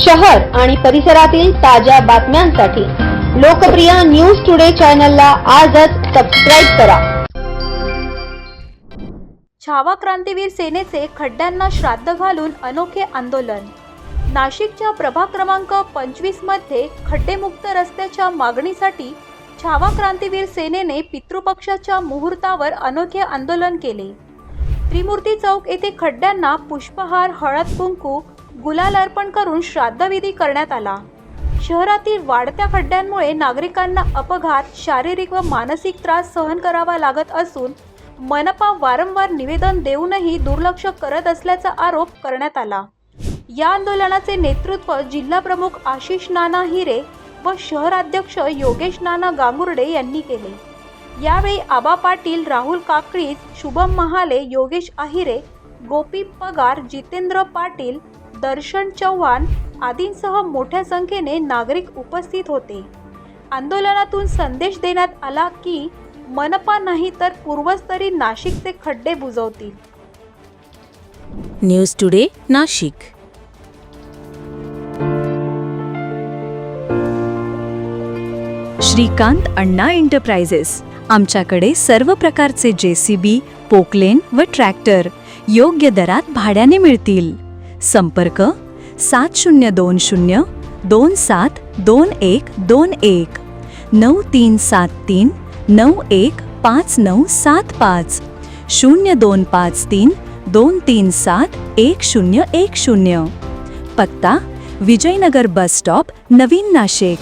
शहर आणि परिसरातील ताज्या बातम्यांसाठी लोकप्रिय न्यूज टुडे चॅनलला आजच सबस्क्राईब करा. छावा क्रांतीवीर सेनेचे खड्ड्यांना श्राद्ध घालून अनोखे आंदोलन. नाशिकच्या प्रभाग क्रमांक पंचवीसमध्ये खड्डेमुक्त रस्त्याच्या मागणीसाठी छावा क्रांतीवीर सेनेने पितृपक्षाच्या मुहूर्तावर अनोखे आंदोलन केले. त्रिमूर्ती चौक येथे खड्ड्यांना पुष्पहार हळद कुंकू गुलाल अर्पण करून श्राद्धविधी करण्यात आला. शहरातील वाढत्या खड्ड्यांमुळे नागरिकांना अपघात शारीरिक व मानसिक त्रास सहन करावा लागत असून मनपा वारंवार निवेदन देऊनही दुर्लक्ष करत असल्याचा आरोप करण्यात आला. या आंदोलनाचे नेतृत्व जिल्हा प्रमुख आशिष नाना हिरे व शहराध्यक्ष योगेश नाना गांगुर्डे यांनी केले. यावेळी आबा पाटील राहुल काकळीज शुभम महाले योगेश आहिरे गोपी पगार जितेंद्र पाटील दर्शन चव्हाण आदींसह मोठ्या संख्येने नागरिक उपस्थित होते. आंदोलनातून संदेश देण्यात आला की मनपा नाही तर पूर्वज तरी नाशिकचे खड्डे बुजवतील. News today Nashik. Shrikant Anna enterprises आमच्याकडे सर्व प्रकारचे जे सी बी पोकलेन व ट्रॅक्टर योग्य दरात भाड्याने मिळतील. संपर्क सात शून्य दोन शून्य दोन सात दोन एक दोन एक. नऊ तीन सात तीन नऊ एक पाच नऊ सात पाच. शून्य दोन पाच तीन दोन तीन सात एक शून्य एक शून्य. पत्ता विजयनगर बस स्टॉप नवीन नाशिक.